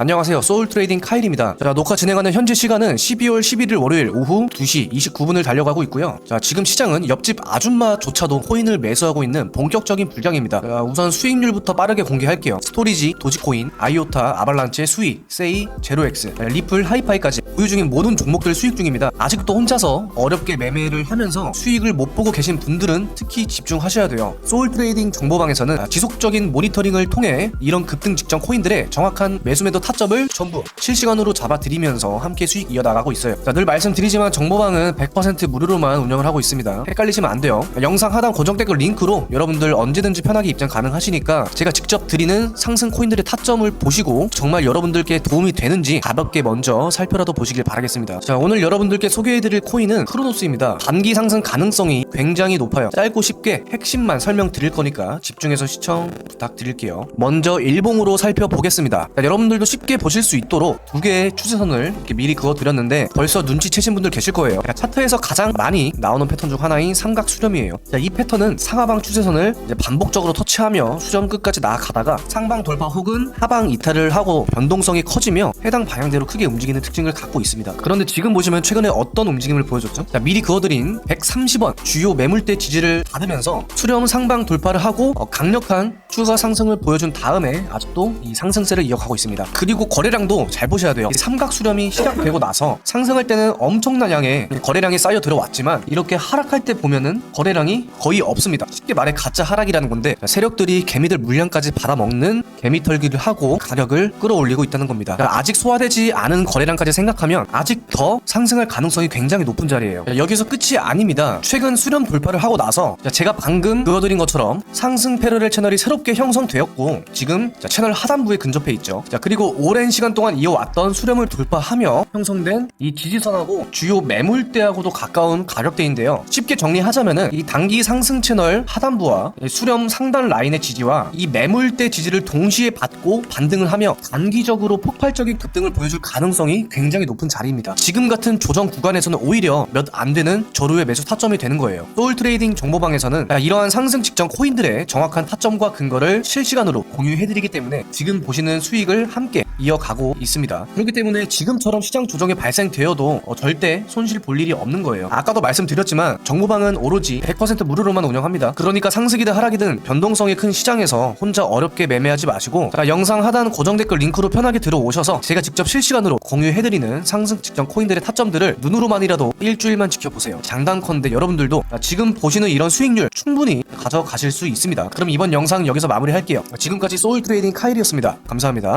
안녕하세요. 소울 트레이딩 카일입니다. 자, 녹화 진행하는 현재 시간은 12월 11일 월요일 오후 2시 29분을 달려가고 있고요. 자, 지금 시장은 옆집 아줌마조차도 코인을 매수하고 있는 본격적인 불장입니다. 자, 우선 수익률부터 빠르게 공개할게요. 스토리지, 도지코인, 아이오타, 아발란체, 수익, 세이, 제로엑스, 리플, 하이파이까지 보유 중인 모든 종목들 수익 중입니다. 아직도 혼자서 어렵게 매매를 하면서 수익을 못 보고 계신 분들은 특히 집중하셔야 돼요. 소울 트레이딩 정보방에서는 지속적인 모니터링을 통해 이런 급등 직전 코인들의 정확한 매수 매도 타 점을 전부 실시간으로 잡아드리면서 함께 수익 이어나가고 있어요. 자, 늘 말씀드리지만 정보방은 100% 무료로만 운영을 하고 있습니다. 헷갈리시면 안 돼요. 영상 하단 고정 댓글 링크로 여러분들 언제든지 편하게 입장 가능하시니까 제가 직접 드리는 상승 코인들의 타점을 보시고 정말 여러분들께 도움이 되는지 가볍게 먼저 살펴라도 보시길 바라겠습니다. 자, 오늘 여러분들께 소개해드릴 코인은 크로노스입니다. 단기 상승 가능성이 굉장히 높아요. 짧고 쉽게 핵심만 설명드릴 거니까 집중해서 시청 부탁드릴게요. 먼저 일봉으로 살펴보겠습니다. 자, 여러분들도 쉽게 보실 수 있도록 두 개의 추세선을 이렇게 미리 그어드렸는데 벌써 눈치채신 분들 계실 거예요. 자, 차트에서 가장 많이 나오는 패턴 중 하나인 삼각 수렴이에요. 자, 이 패턴은 상하방 추세선을 반복적으로 터치하며 수렴 끝까지 나아가다가 상방 돌파 혹은 하방 이탈을 하고 변동성이 커지며 해당 방향대로 크게 움직이는 특징을 갖고 있습니다. 그런데 지금 보시면 최근에 어떤 움직임을 보여줬죠? 자, 미리 그어드린 130원 주요 매물대 지지를 받으면서 수렴 상방 돌파를 하고 어, 강력한 추가 상승을 보여준 다음에 아직도 이 상승세를 이어가고 있습니다. 그리고 거래량도 잘 보셔야 돼요. 이 삼각 수렴이 시작되고 나서 상승할 때는 엄청난 양의 거래량이 쌓여 들어왔지만 이렇게 하락할 때 보면은 거래량이 거의 없습니다. 쉽게 말해 가짜 하락이라는 건데 세력들이 개미들 물량까지 받아먹는 개미 털기를 하고 가격을 끌어올리고 있다는 겁니다. 아직 소화되지 않은 거래량까지 생각하면 아직 더 상승할 가능성이 굉장히 높은 자리예요. 여기서 끝이 아닙니다. 최근 수렴 돌파를 하고 나서 제가 방금 그어드린 것처럼 상승 패러렐 채널이 새 롭게 형성되었고 지금 자, 채널 하단부에 근접해 있죠. 자 그리고 오랜 시간 동안 이어왔던 수렴을 돌파하며 형성된 이 지지선하고 주요 매물대하고도 가까운 가격대인데요. 쉽게 정리하자면은 이 단기 상승 채널 하단부와 이 수렴 상단 라인의 지지와 이 매물대 지지를 동시에 받고 반등을 하며 단기적으로 폭발적인 급등을 보여줄 가능성이 굉장히 높은 자리입니다. 지금 같은 조정 구간에서는 오히려 몇 안 되는 저루의 매수 타점이 되는 거예요. 소울 트레이딩 정보방에서는 이러한 상승 직전 코인들의 정확한 타점과 근거 를 실시간으로 공유해드리기 때문에 지금 보시는 수익을 함께 이어가고 있습니다. 그렇기 때문에 지금처럼 시장 조정이 발생되어도 어, 절대 손실 볼 일이 없는 거예요. 아까도 말씀드렸지만 정보방은 오로지 100% 무료로만 운영합니다. 그러니까 상승이든 하락이든 변동성이 큰 시장에서 혼자 어렵게 매매하지 마시고 자, 영상 하단 고정 댓글 링크로 편하게 들어오셔서 제가 직접 실시간으로 공유해드리는 상승 직전 코인들의 타점들을 눈으로만이라도 일주일만 지켜보세요. 장단컨대 여러분들도 지금 보시는 이런 수익률 충분히 가져가실 수 있습니다. 그럼 이번 영상 여기서 마무리할게요. 지금까지 소울 트레이딩 카일이었습니다. 감사합니다.